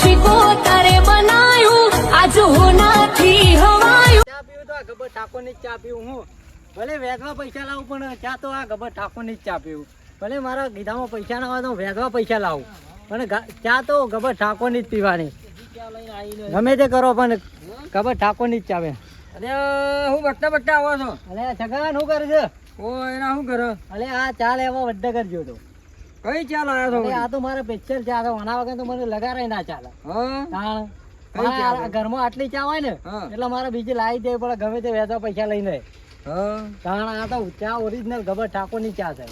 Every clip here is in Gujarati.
શીખો તારે બનાયું આજ હોનાથી હવાયું. ચા પીવું તો આ ગબર ઠાકોરની જ ચા પીવું હું. ભલે વેચવા પૈસા લાવું પણ ચા તો આ ગબર ઠાકોરની જ ચા પીવું. ભલે મારા ગીધામાં પૈસા ના હોય તો વેચવા પૈસા લાવું. પણ ચા તો ગબર ઠાકોરની જ પીવાની. ગમે તે કરો પણ ગબર ઠાકોરની જ ચાવે અરે હું બટ્ટા બટ્ટા આવો છો. અરે છગન શું કરે છે? ઓ એના શું કરો? અલે આ ચા લેવા બધા કરજો તો. કઈ ચાલ આયા છો આ તો મારે પેચર ચા તો વાના વગર તો મને લગારાય ના ચાલે. હા? છે? ઘરમાં આટલી ચા હોય ને એટલે મારે બીજી લાવી દેવી પડે. ગમે તે વેચવા પૈસા લઈને. કારણ આ તો ચા ઓરિજિનલ ગબર ઠાકોરની ચા છે.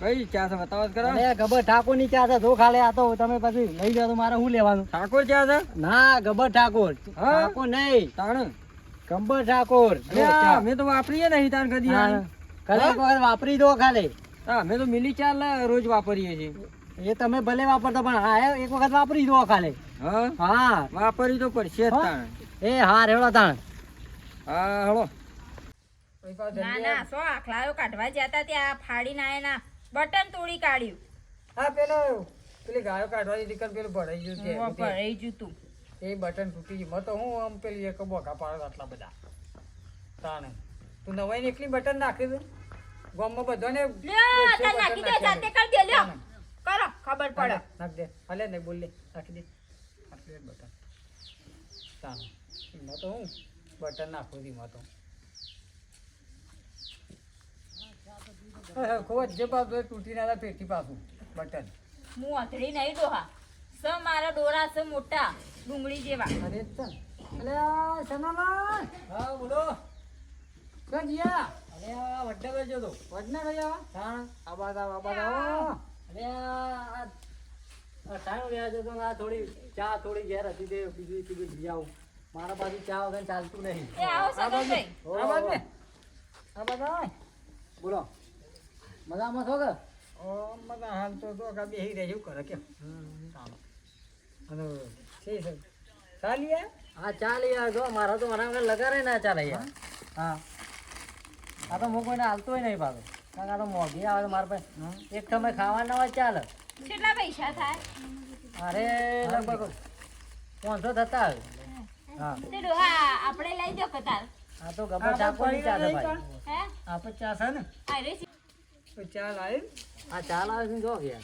કઈ ચા છે? બતાવો કરો અરે ગબર ઠાકોરની ચા છે. જો ખાલે આ તો તમે પછી લઈ જાઓ તો મારે શું લેવાનું? ઠાકોર ચા છે? ના ગબર ઠાકોર? ઠાકોર નહીં. તાણ? ગબ્બર ઠાકોર. મેં તો વાપરીએ નહીં તાણ કદી. ખાલી એક વખત વાપરી દો ખાલી. અમે તો મિલી ચા રોજ વાપરીએ છીએ. એ તમે ભલે વાપરતો પણ હા એક વખત વાપરી દો ખાલે. હા? હા. વાપરી તો પડશે એ હા રેવડો તાણ. હા હળો. ના ના સો આખલાયો કાઢવા જતા ત્યાં ફાડીને આયા બટન તોડી કાઢ્યું. હા પેલો પેલી ગાયો કાઢવાની દીકર પેલું ભરાઈ ગયું છે ભરાઈ ગયું તું. એ બટન તૂટી ગયું. તો હું આમ પેલી એક બોકા પાડો આટલા બધા. તાણે. તું નવાઈ ને એકલી બટન નાખી દે. ગામમાં બધાને લ્યો તાર નાખી દે જાતે કરી દે લ્યો. કરો ખબર પડે. નાખ દે. હાલે ને બોલ લે નાખી દે. નાખી દે બટન. તાણે એમાં તો હું બટન નાખું દી એમાં તો. ખૂબ જે પાછું તૂટી ના પેટી પાછું બટન. હું અથડી નહીં ડોહા. સ મારા ડોરા છે મોટા ડુંગળી જેવા. અરે ચલ અલે સનાલાલ હા બોલો. ક્યાં જીયા. અરે આ વડે કરજો તો. વડના ગયા તાણ આ બાદ આ બાદ આવો. અરે આ ટાઈમ રહ્યા છે તો આ થોડી ચા થોડી ઘેર હતી તે બીજી બીજી લઈ આવું. મારા બાજુ ચા વગર ચાલતું નહીં. એ આવો આ બાદ આ બોલો. મજામાં છો કે? ઓ મને હાલ તો તો કા બેહી રહે શું કરે કે અને છે ચાલીએ હા ચાલ યાર જો મારા તો મારા વગર લગારે ના ચાલે હા. આ તો હું કોઈને હાલતોય નહીં ભાવે કારણ કે આ તો મોંઘી આવે તો મારા પાસે. એક તમે ખાવાના હોય ચાલે. કેટલા પૈસા થાય? અરે લગભગ પાંચસો થતા આવે. હા. તે આપણે લઈ દો કતાર હા તો ગબર ચાકો નહીં ચાલે ભાઈ. હે? આ ચા છે ને? અરે તો ચા લાવી આ ચાલ આવે છે જો ગયા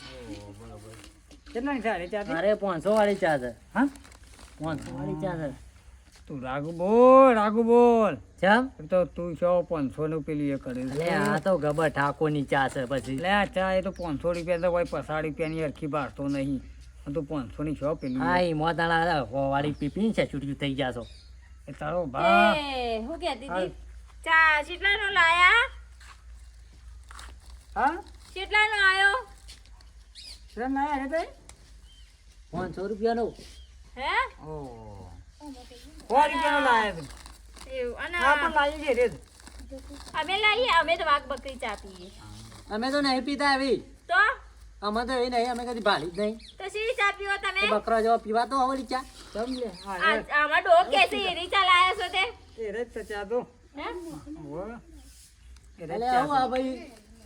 કેટલા ચા ચા અરે પાંચસો વાળી ચા છે. હા? પાંચસો વાળી ચા છે. તું રાગુ બોલ રાગુ બોલ. ચમ? તો તું છો પાંચસો નું પેલી એ કરે એટલે આ તો ગબર ઠાકોરની ચા છે પછી. લે આ ચા એ તો પાંચસો રૂપિયા તો કોઈ પસાડ રૂપિયાની અરખી બારતો નહીં. તું તો પાંચસો ની છો પેલી હા એ મોતાણા વાળી પીપી છે છૂટ્યું થઈ જાશો એ તારો ભા હું કહેતી હતી ચા કેટલાનો લાયા? હા? કેટલાનો આયો? છે ના રે ભાઈ પાંચસો રૂપિયાનો. હે? ઓ સો રૂપિયાનો લાયા એવું અને હા પણ લાવી છે રે અમે લાવીએ અમે તો વાઘ બકરી ચા પીએ. અમે તો નહીં પીતા એવી. તો? અમે તો એ નહીં અમે કદી જ નહીં. તો શી ચા પીવો તમે? બકરા જેવા પીવા તો આવડી ચા. સમજે આમાં ડોક કેસે એરી ચા લાયા છો તે? એ રે તો ચા તો. હે? ઓ એ રે ચા ભાઈ.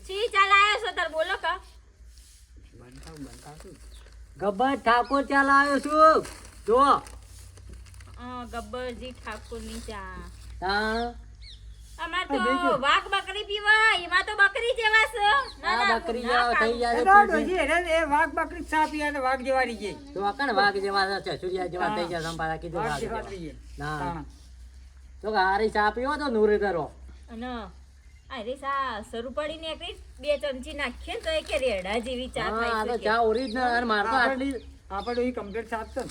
શી ચા લાયા છો તાર બોલો કા? ગબ્બર ઠાકોર ચા લાવ્યો છું. જો ગબ્બરજી ઠાકોરની ચા. તાણ અમાર તો વાઘ બકરી પીવા એમાં તો બકરી જેવા છે. ના, બકરી જેવા થઈ જાય તો ડોશી એ વાઘ બકરી ચા પીએ ને વાઘ જેવાડી છે. તો આકણ વાઘ જેવા છે? ચુરિયા જેવા થઈ જાય સંભાળા કીધું વાઘ વાઘ જેવા. ના. તો હારી ચા પીવો તો નૂરે કરો. અને અરે સા શરૂ પડી નીકળી બે ચમચી નાખીએ ને તો એ કે રેડા જેવી ચા હા આ થાય છે ચા ઓરિજિનલ માર તો આટલી આપણે એ કમ્પ્લીટ સાત તો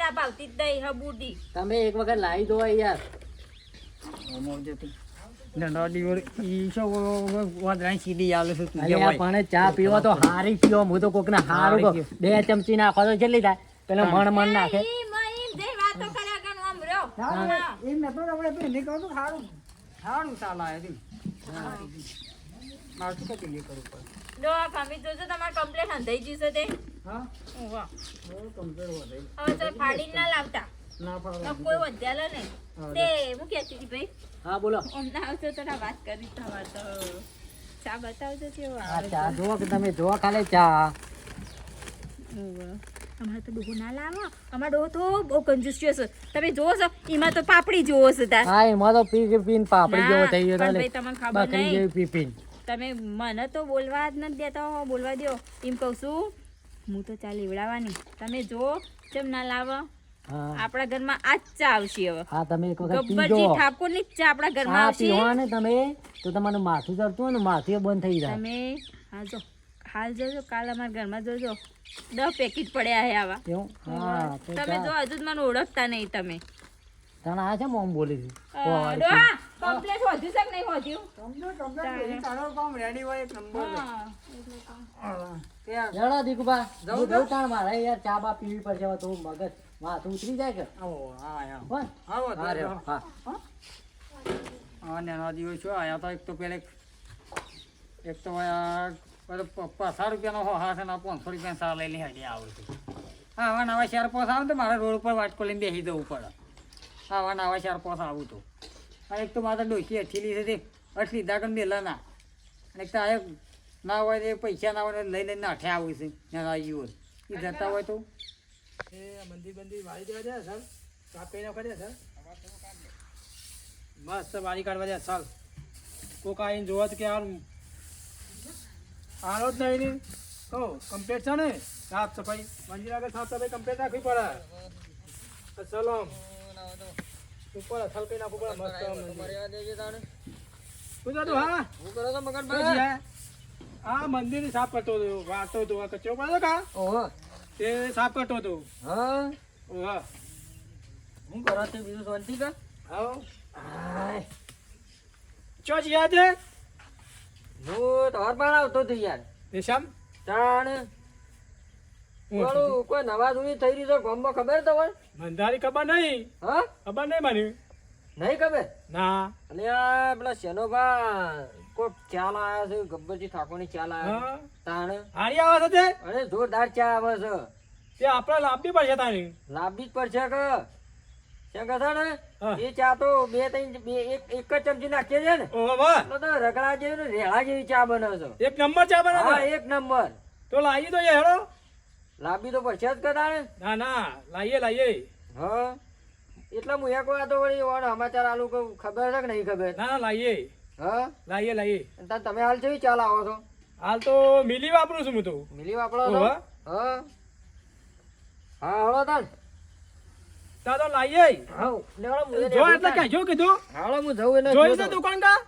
ચા ભાવતી જ નહીં હબુડી. તમે એક વખત લાવી દો યાર. મોજે તું નડાડી વળી ઈ શું વાદરાની સીડી આલે છે તું અલ્યા પણ ચા પીવો તો હારી પીવો હું તો કોકને હારું બે ચમચી નાખો તો કેટલી થાય. પેલો મણ મણ નાખે. તમારે કમ્પ્લેટ હંધાઈ જશે તે. હા? ઉવા. કમ્પ્લીટ વધે હવે તો ફાડીને ના લાવતા. ના તો કોઈ વધ્યાલો નહીં. તે હું કહેતી હતી ભાઈ હા બોલો. અમને આવજો તો વાત કરી તમારે તો. ચા બતાવજો કેવો આવે ચા જુઓ કે તમે જુઓ ખાલી ચા. અમારે તો ડોહો ના લાવો. અમારો ડોહો તો બહુ છે તમે જોવો છો એમાં તો પાપડી જોવો છો તાર. હા એમાં તો પી કે પાપડી જેવો થઈ ગયો તમને ખબર નહીં. પી પીને. તમે મને તો બોલવા જ નથી દેતા બોલવા દો એમ કહું છું હું તો ચા લેવડાવવાની. તમે જો કેમ ના લાવો આપણા ઘરમાં આ જ ચા આવશે હવે. હા તમે એક વખત ગબ્બરજી ઠાકોરની ચા આપણા ઘરમાં આવશે. હા ને તમે તો તમારું માથું ચડતું હોય ને માથું બંધ થઈ જાય. તમે હા જો. હાલ જોજો કાલ અમારા ઘરમાં જોજો. દસ પેકેટ પડ્યા છે આવા. તમે જો હજુ મને ઓળખતા નહીં તમે. તને આ છે મોમ બોલી છે? કમ્પ્લેટ હોધી છે નહીં સમજો કમ્પ્લેટ બધી તારો કામ રેડી હોય એક નંબર હા. હા. ત્યાં. જડો દીકુબા હું તો? જઉં તાણ મારે યાર ચા બા પીવી પડશે હવે તો મગજ માથું ઉતરી જાય કે? ઓ હા હા આવો હા રે હા. હા? નેના દિવસ છો આયા તો એક તો પેલે એક તો આ પેલો પ- પચાસ રૂપિયાનો હો હા છે ને પાંચસો રૂપિયા સાર લઈને હેડી આવું છું. હા હવે નવા શહેર પોસ આવે તો મારે રોડ ઉપર વાટકો લઈને બેસી જવું પડે. આવા નવા ચાર પોસ આવું તો. અને એક તો મારે ડોસી અઠીલી છે તે અઠલી દાગન મેલા ના અને એક તો આ ના હોય તો પૈસા ના હોય લઈ લઈને અઠે આવું છે નેના યુવન એ જતા હોય તો. એ મંદિર બંદિર વાળી દેવા દે સર કાપી નાખવા દે સર મસ્ત વાળી કાઢવા દે સર કોક આવીને જોવા કે આ આરો જ નહીં ને. કહો કમ્પ્લેટ છે ને? સાફ સફાઈ. મંદિર આગળ સાફ સફાઈ કમ્પ્લેટ રાખવી પડે. ચલો ઉપર અસલ કઈ નાખવું પડે મસ્ત મંદિર. શું થતું હા? બસ યાર. આ મંદિર સાફ કરતો હતો વાતો હતો આ કચરો પડ્યો કા? ઓહો. તે સાફ કરતો હતો હા? ઓહો. હું કરો તે બીજું શાંતિ કા? આવો. ચો જીયા છે હું તો હરબાણ આવતો હતો યાર. નિશામ? તાણ. કોઈ નવા જૂની થઈ રહી છે ગામમાં ખબર તો હોય મંધારી ખબર નહીં. હા? ખબર નહીં મને. નહીં ખબર? ના. અને આ પેલા શેનોભા કોઈ ખ્યાલ આવ્યા છે ગબ્બરજી ઠાકોરની ચાલ આવ્યા તાણ? હારી આવે છે અરે જોરદાર ચા આવે છે. તે આપણે લાંબી પડશે તારી. લાંબી જ પડશે કે? એ ચા તો બે ત્રણ બે એક એક જ ચમચી નાખીએ છે ને. તો રગડા જેવી ને રેળા જેવી ચા બને છે. એક નંબર ચા હા બનાવે એક નંબર. તો લાવી તો એ હેડો. લાંબી તો પડશે જ કદાચ. ના ના લાવીએ લાવીએ હા? એટલે હું એક વાર તો વળી ઓણ સમાચાર આલુ કહું ખબર છે કે નહીં ખબર? ના લાવીએ હા? લાવીએ લાવીએ તાર તમે હાલ છે ચાલ આવો છો? હાલ તો મિલી વાપરું છું હું તો. મિલી વાપરો છો. હા? હા હળો તાર. તા તો હા એને જો. એટલે કહેજો કીધું? હાલો હું જઉં એને જોઈ છે દુકાન કા?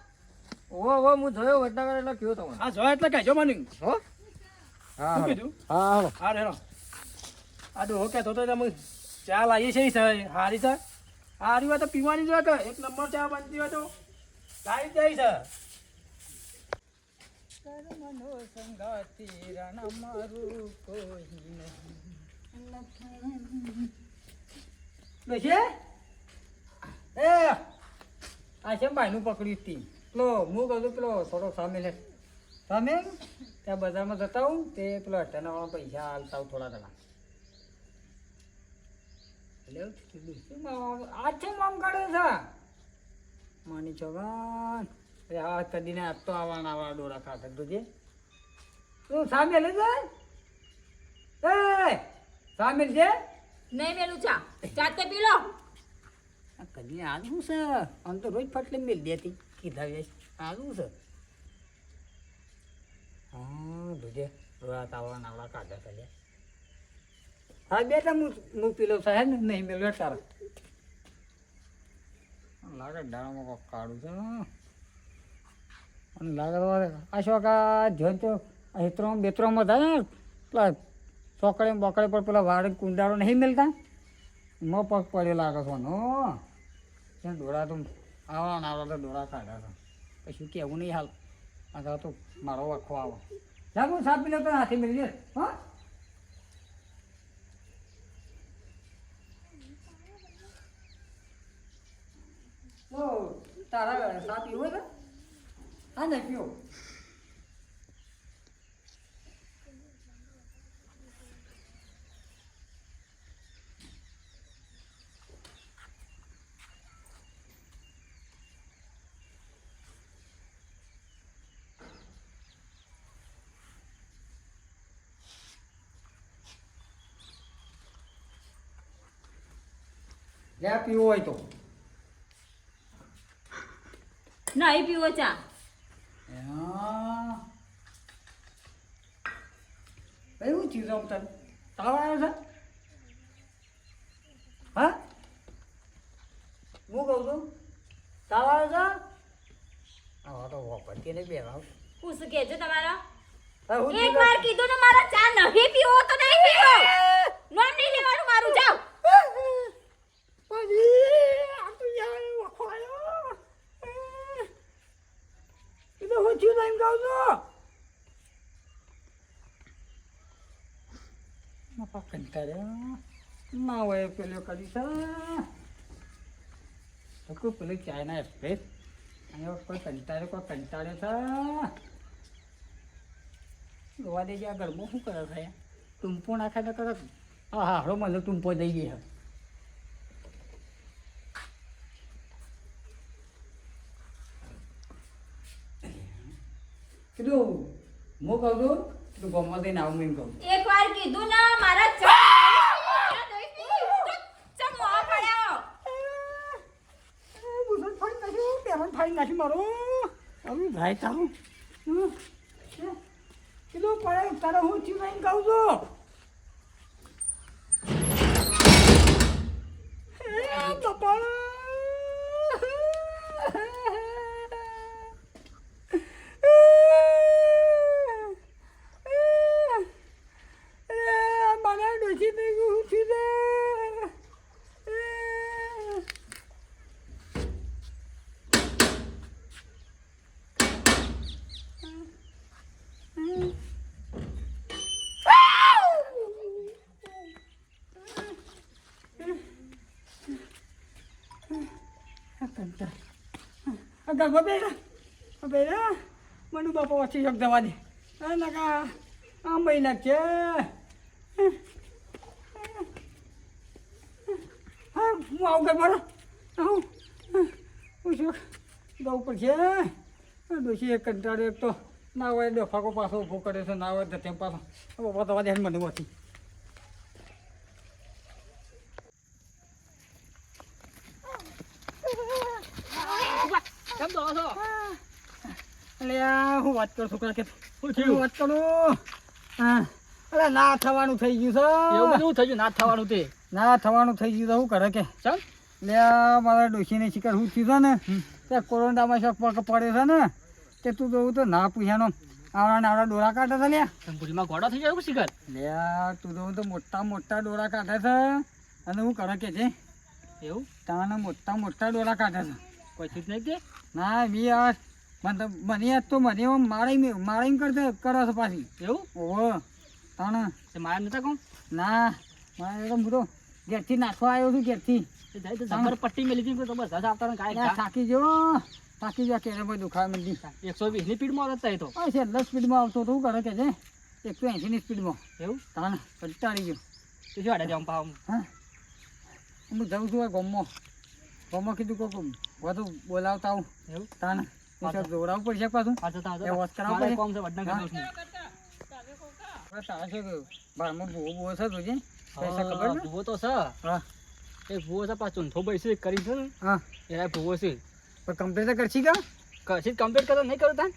ઓ ઓ હું જોયો વડનગર એટલે કયો તમને. આ જો એટલે કહેજો મને. હો? હા કીધું? હા હાલો હા હેડો આ ડોહો કહેતો તો તમે ચા લાવીએ છે હારી સર. હારી હોય તો પીવાની કે? એક નંબર ચા બનતી હોય તો? લાવી જાય છે કર્મનો સંગાતી રણ મારું કોઈ નહીં. એ આ છે ભાઈનું પકડ્યું હતી પેલો હું કહું પેલો થોડો સામે લે. સામે ત્યાં બજારમાં જતા હું તે પેલો અઠાણાવાળા પૈસા હાલતા થોડા ઘણા. એટલે એવું કીધું, શું મામ- આ છે મામ કાઢે છે? માની છોકરાન એ હા કદીને આજ તો આવવાના આવા ડોરા ખાતા તુજે તું સામેલ છે? એ સામેલ છે? નહીં મેલું ચા ચાતે પી લો કદી આવું છે? આમ તો રોજ ફટલે મેલ દેતી. કીધા આવું છે. હા દુજે ડોરા તાવડા નાવડા કાઢા ચાલ્યા હા બેટા હું હું પીલો સાહેબ ને? નહીં મેળવે તારા. લાગે ડાળામાં કોક કાઢું છે અને લાગે તો આ જોન તો હેત્રો બેત્રોમાં થાય ને પેલા ચોકડે બોકડે પર પેલા વાડ કુંડાળો નહીં મળતા મો પગ પડ્યો લાગે છે નો ત્યાં ડોળા તો આવા ને આવા તો ડોળા કાઢ્યા છે. પછી કેવું નહીં હાલ. આ તો મારો વખો આવો. લાગુ સાત મિનિટ તો હાથી મળી જાય હા? તારા સાથ પીવો ને હા ને પીવો. લે પીવો હોય તો. નહીં પીવો ચા. હા. એવું ચીજો તને તાવ આવ્યો છે? હા? હું કહું છું? તાવ આવ્યો છે? હા તો વાપરતી નહીં બે ભાવ હું શું કહેજો તમારા? હું એક વાર કીધું ને મારા ચા નહીં પીવો તો નહીં પીવો. નામ નહીં લેવાનું મારું જાઓ. ના હોય પેલો કરી છે પેલો ચાઇના એક્સપ્રેસ અહીંયા કોઈ કંટાળે કોઈ કંટાળે છે ગોવા દેજે આ ગરબો શું કરે છે ટૂંપો નાખે તો કરે હા હા હળો મને ટૂંપો દઈ ગઈ હવે. કીધું હું કહું છું કીધું ગમવા દઈને આવું એમ કહું એક વાર કીધું ને મારા ચા ચા ફાઈ નાખી મારો. હવે ભાઈ તારું. કીધું પડે તારે હું ચીજ નહીં કહું છું એ બાપા મને ડોસી થઈ ગયું ઉઠી દે ગરબા બેરા બેરા મનુ બાપા વચ્ચે શક દવા દે. આ નકા આમ ભાઈ નાખશે હા, હું આવું ગરબા આવું. હું શું? જવું પડશે ડોશી એક કંટાળે એક તો ના હોય ડફાકો પાછો ઊભો કરે છે ના હોય તો તેમ પાછો બાપા દવા દે મને વચ્ચે કેમ તો છો અલે આ હું વાત કરું છોકરા કે હું વાત કરું? અરે ના થવાનું થઈ ગયું એવું છે થઈ ગયું ના થવાનું તે? ના થવાનું થઈ ગયું તો શું કરે કે? ચમ લે મારા ડોશીને શિકાર હું થયું છે ને? ત્યાં કોરોનામાં શોખ પગ પડે છે ને તે તું જોવું તો ના પૂછ્યાનો આવડા આવડા ડોરા કાઢે છે લ્યા. સંપુરીમાં ગોળા થઈ જાય શિકાર? લે આ તું જોવું તો મોટા મોટા ડોરા કાઢે છે. અને હું કરે કે છે એવું? તાને મોટા મોટા ડોરા કાઢે છે. કોઈ ચીજ નહીં કે? ના મી યાર મને મને યાદ તો મને એમ મારી મારી કરતા કરો છો પાછી. એવું? ઓહો તાણે. તે મારા નતા કહું ના મારે તો હું તો ઘેરથી નાખવા આવ્યો છું ઘેરથી. પટ્ટી મેલી હતી તો બસ આવતા કાંઈ થાકી જો થાકી જો કે ભાઈ દુખાવા મંદી એકસો વીસની સ્પીડમાં આવતા તો. હા છે દસ સ્પીડમાં આવતો તો શું કરે કે છે? એકસો એંશીની સ્પીડમાં. એવું? તાણે કંટાળી ગયો. તે શું હાડે જાઉં પાવ હા. હું જાઉં છું ગમો ગામમાં. ગામમાં કીધું કોક બધું બોલાવતા હું એવું? તાને એ તો પડશે પાછું? હા કરાવો પડે. કોમ છે છે ભૂવો ભૂવો છે તુજે પૈસા ખબર હા, ભૂવો તો છે. હા. એ ભૂવો છે પાછો. ચૂંથો બેસી કરી છે હા. એના ભૂવો છે. પણ કમ્પ્લેટ કરશી કા? કશી કમ્પ્લીટ કરો નહીં કરો તાન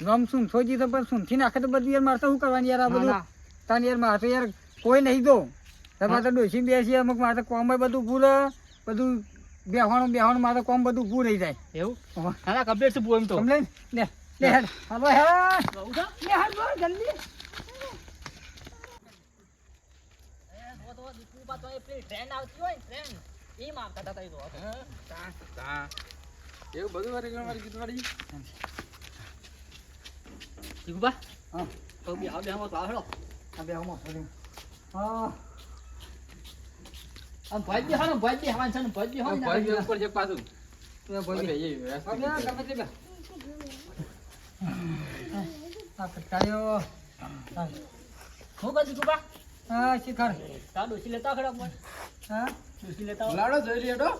નોમ સુન તો પણ સુનથી નાખે તો બધું યાર કરવાનું યાર આ બધું? તાન યાર મારે તો યાર કોઈ નહીં દો તમારે તો ડોસી બેસી અમુક મારે કોમ બધું ભૂલે બધું બેહવાનું બેહવાનું મારે તો કોમ બધું પૂરું રહી જાય. એવું? હા કમ્પ્લેટ છે પૂરું એમ તો. કમ્પ્લેટ લે લે હેડ. હાલો હેડ? લે હેડ બોલ જલ્દી. એવું બધું હા તો બી આવ બેહમાં તો આવ હેડો. આ બેહમાં ફરી હા આમ ભોજ ભોજ બેહવાનું છે ને, ભોજ બેહવાનું ને ભાઈ આપણે. ઉપર છે પાછું તું બોલ એ ગમે તે આ કટાયો હું. કહું દીકુભા? હા શિખર. તાર ડોશી લેતા આવ પણ. હા? ડોશી લેતા લાડો જોઈ લે તો.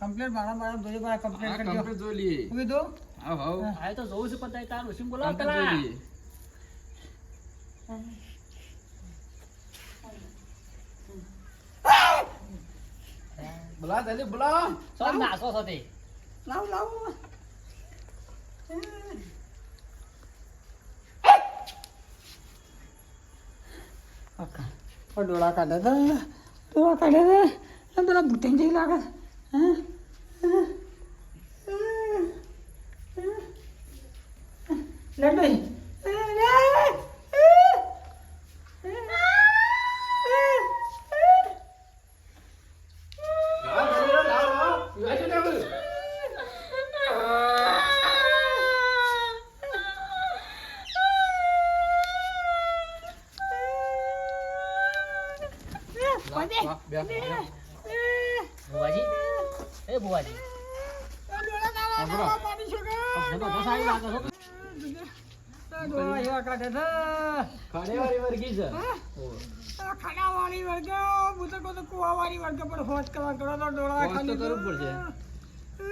કમ્પ્લેટ મારા મારા જોઈ મારા કમ્પ્લેટ કરી કમ્પ્લીટ જોઈ લે હું કીધું? હા હા. આ તો જોઉં છું પણ તારે તાર ડોશીને બોલાવો પેલા. બોલા જલ્દી બોલાવો સર નાસો સાથે લાવ લાવ ડોળા કાઢે તો ડોળા કાઢે તો પેલા ભૂતેન જેવી લાગે લડઈ બુવાજી એ બુવાજી જબરદસ્ત આવી લાગે છો ડોળા એવા કાઢે છે ખાડેવાળી વર્ગી છે. ખાડાવાળી વર્ગ હું તો કહું કુવાવાળી વર્ગ પણ હોશ કરવા કરો તો ડોળા ખાલી કરવું પડશે.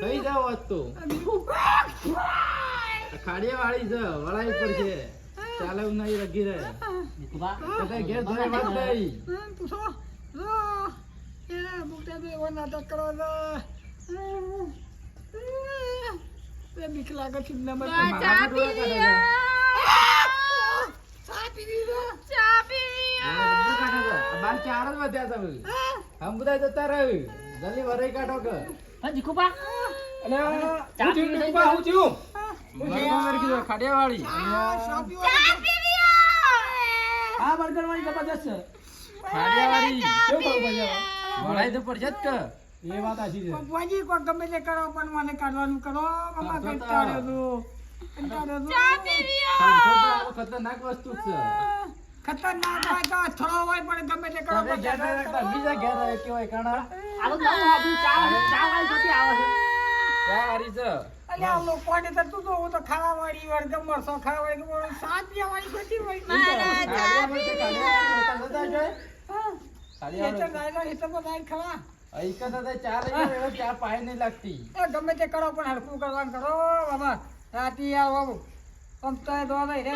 થઈ જાવ વાત તો? ખાડિયા વાળી છે વળાઈ પર છે. ચાલે હું નહીં રગી રહે. ઘેર ધોઈ વાત નહીં? પૂછો. જો એ બુકટા બે એવો નાટક કરો એ બીક લાગે છે નંબર ચા પીવી. ચા પીવી ચા પીવી બાર ચાર જ વધ્યા તમે. આમ બધા જતા રહે. જલ્દી વરાઈ કાઢો કે. હા દીકુભા અને ચા પીવી થયું, હું. છે, ખાડિયા વાળી આ ચા પીવા ચા પીવી હે. આ બર્ગર વાળી જબરદસ્ત છે ખાડિયા વાળી કેવું પડશે હવે? વળાઈ તો પડશે જ કે. એ વાત સાચી છે. ભગવાનજી કોઈ ગમે તે કરો પણ મને કાઢવાનું કરો. મમ્મા કંટાળ્યો છું. કંટાળ્યો છું. ચા પીવી હે. ચારસો તો આવો ખતરનાક વસ્તુ છે. ખતરનાક હોય તો થોડો હોય પણ ગમે તે કરો તમે ઘેર રહે બીજા ઘેર રહે કેવાય કાણા? આ તો નવું ચા ચા વાળી જોતી આવે છે. ચા વાળી છે. અલ્યા આ લોકોને તો તું તો હું તો ખાવા વાળી વળગ મરસો ખાવા વાળી વળગ સાત પીવા વાળી હોય. મારા ચા જતા. હા. તો ખાવા કરતા તો ચા ચા પાય નહીં લાગતી. ગમે તે કરો પણ હરખું કરવાનું કરો બાબા. રાતી યાર બાબુ આમ તો એ દોડા રે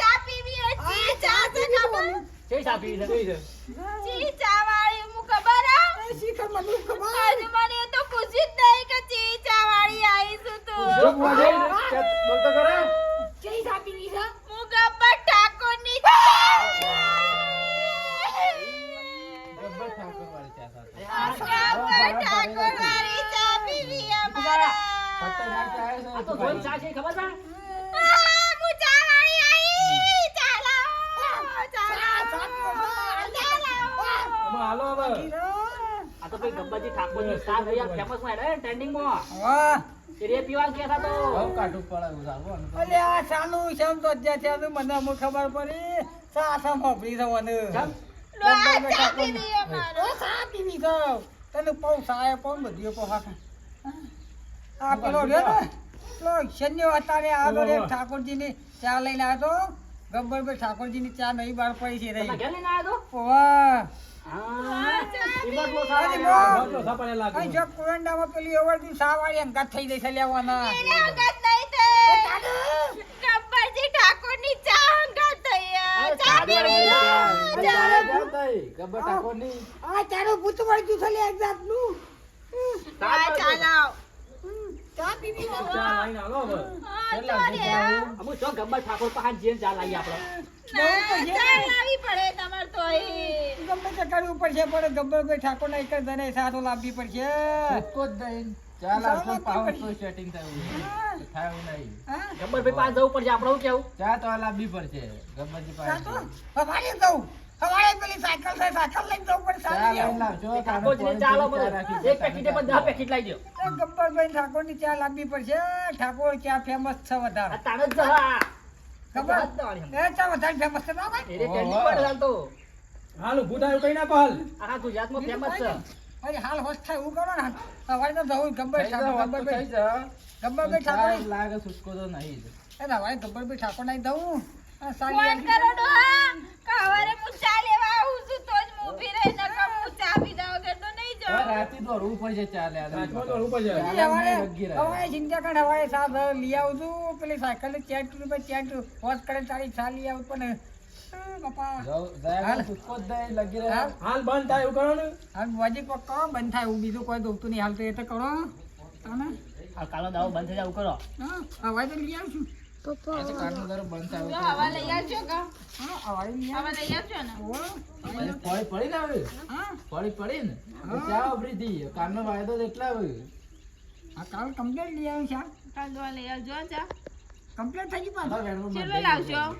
ચા પીવી. ચા છે ખબર? ચા પીવી છે ચી ચા વાળી હું ખબર હે? શીખર મને ખબર. આજે મને તો પૂછી જ નહીં કે ચી ચા વાળી આવી છું તું. જો ચા કરે ચા પીવી છે? ચા. ગબ્બર ઠાકોર વાળી ચા સાથે. ગબ્બર ઠાકોર વાળી ચા પીવી હે મારા. ખતરનાક ચા છે. આ તો જોઈ ચા છે ખબર છે આ, હું ચા વાળી આવી. ચા લાવો. ચા લાવો. ચા લાવો. આમાં હાલો હવે. આ તો ભાઈ ગબ્બરજી ઠાકોરની ચા ભાઈ આ ફેમસમાં રે ટ્રેન્ડિંગમાં વાહ. એ પીવા ગયા હતા તો? બહુ કાઢવું પડે એવું અલે આ સાનું શેમ તો જે છે મને ખબર પડી. સા સા મોકલી થવાનું ચમ? લો, આ ચા પીવી હે સા પીવી જાવ તને પૌ સાય પૌ બધી પૌ આ પેલો રહ્યો ને? પેલો શનિયો અત્યારે આગળ એક ઠાકોરજીની ચા લઈને આવ્યો તો? ગબ્બરભાઈ ઠાકોરજીની ચા નહીં બહાર પડી છે રહી. કુરંડામાં પેલી ઓવરથી સાવાળી અંગાત થઈ જશે લેવાના એને અંગત નહીં થઈ. ગબ્બરજી ઠાકોરની ચા અંગત થઈ હે. અરે, ચા ચા પીવી હે. આ ચા. ચા થઈ? ગબ્બર. આ તારું ભૂત છે લે એક ચા. ચા પીવી ગબ્બર ઠાકોર ચા આપણે ના, ચા પડે તમારે તો પડશે પણ ગબ્બરભાઈ ઠાકોરના એક જ સાથો લાવવી પડશે જ. ચા લાવશો પાવર તો setting થયું. થાય નહીં. ગબ્બર ભાઈ પાસે જવું પડશે આપણે શું કેવું ચા તો લાવવી પડશે ગબ્બરજી પાસે? જવું હવારે પેલી સાયકલ છે સાયકલ લઈને જવું પડે ચા એક પેકેટે પણ દસ પેકેટ લાવી દો. લાવવી પડશે. ઠાકોર ચા ફેમસ છે વધારે. તાણ જ ખબર આ તાણ જ એ ચા વધારે ફેમસ છે ના એ હાલ ઉભું થાય કઈ નાખો હાલ? આખા ગુજરાતમાં ફેમસ છે. અરે હાલ હોશ થાય એવું કરો ને હવારે તો જવું ગબ્બર ઠાકોર ગબ્બરભાઈ ગબ્બરભાઈ લાગે સૂકો તો નહીં. એ હવારે ગબ્બરભાઈ ઠાકોર નહીં દઉં ફોન કરો તો કે હવારે હું ચા લેવા આવું છું તો જ હું ઊભી રહી કમ હું ચા પીધા વગર તો નહીં હવે જાઉં. રાતે દોડવું પડશે ચા હવારે લેવા લગી રહે. હવારે ચિંતા કરે હવારે સાહેબ લઈ આવું છું. પેલી સાયકલ ચેટ રૂપિયા ચેટ વોચ કરે તારી ચા લઈ આવું પણ. હાલ. બંધ થાય એવું કરો ને. હાલ વાજી કોક કરો બંધ થાય એવું બીજું કોઈ દોખતું નહીં. હાલ તો એ તો કરો. તમે? આ કાલો દાવો બંધ થઈ જાય કરો. હા અવાજ તો લઈ આવશું આ તો કાનનું દારૂ બંધ થાય એવું હવા લઈ આવજો કા હા અવાજ લઈ હવા લઈ આવજો ને આવો પડી ને હવે હા ફળી પડી ને ચા ઉભરી હતી કાનનો વાયદો એટલા હવે આ કાલ કમ્પ્લેટ લઈ આવ્યું છે કાલ દવા લઈ આવજો ચા કમ્પ્લેટ થઈ ગયું આ પાછું વેણમાં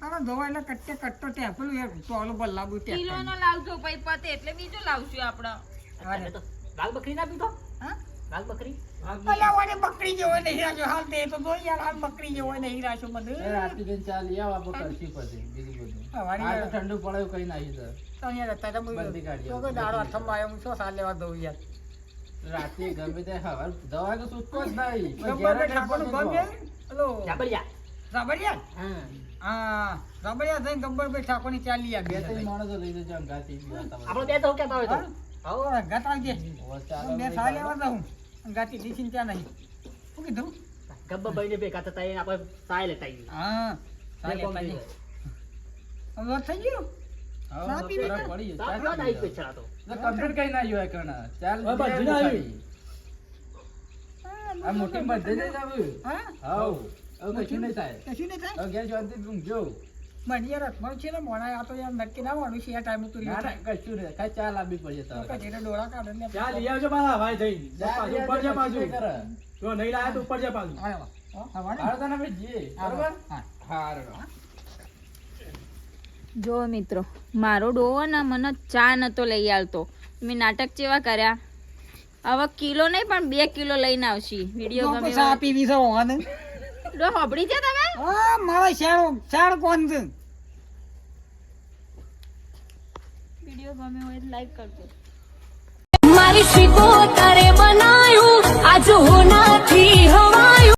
તારા ધોવા એટલે કટ્ટે કટ્ટો ટેપલું યાર પર લાગુ કિલો નો લાવજો પતે એટલે બીજું લાવશું આપણે. લાલ બકરી ના પીધો? હા? વાઘ બકરી? અલ્યા વાને બકરી જેવો નહીં રાખ્યો. હાલ તે તો જો યાર હાલ બકરી જેવો નહીં રાખ્યો બધું રાતી બેન ચા લઈ આવો આપણે કરશું પછી બીજું બધું આ ઠંડુ પડે કઈ નાખી દે તો અહીંયા રહેતા હતા બંધી કાઢી તો દાડો હાથમાં આવ્યો હું શું સાલ લેવા દઉં યાર. રાતે ગમે તે હવાર દવા તો છૂટકો જ નહીં. પણ ઠાકોરનું ઠાકોરનું ગમ. છે? જાબરિયા હા. હા રાબડિયા થઈને ગબ્બરભાઈ ઠાકોરની ચા લઈ બે ત્રણ માણસો લઈ જજો ગાતી. વાતાવરણ. બે તો કેતા હોય તો? હવે ઘાટ આવજે મેં સા લેવા દઉં ગાતી દીધી ચા નહીં શું કીધું ગબ્બર ભાઈ ને ભેગા થતા એને આપણે સાય લેતા આવીએ. હા સા બે કોમ લેતા. હવે થઈ ગયું ચા પીવી? પડી સાવ જાય. કેવા નાઈ પીછડા તો. complete કઈ ના આવ્યું કણા. ચાલ હવે બધું બે ના ખાલી. હા, આ મોટી બધે જ જાવું. હા હાઉ. કશું નહીં થાય કશું નહીં થાય ઘેર શાંતિથી ઊંઘજો. મને યાર રસમાં છે ને મોણા આ તો યાર નક્કી ના વાળું છે આ ટાઈમ તું ના ના કશું નહીં ખાલી ચા લાવવી પડશે તમારે. જેને ડોળા કાઢે ને ચા લઈ આવજો મારા ભાઈ થઈ પાછું ઉપર છે પાછું કશું નહીં કરે. જો નહીં લાયા તો ઉપર છે પાછું આવ્યો. હા, તને આપણે જઈએ. બરોબર? હા. હારું. જો મિત્રો મારો ડોવો ને મને ચા નતો લઈ આવતો મેં નાટક ચેવા કર્યા હવે કિલો નહીં પણ બે કિલો લઈને આવશી વીડિયો આપી ગમે ચા પીવી છે. ડો તમે હા, મારા શેરો ચાર કોણ છે વીડિયો ગમ્યો હોય તો લાઈક કરજો. મારી શીખો તારે બનાયું. આજ હોનાથી હવા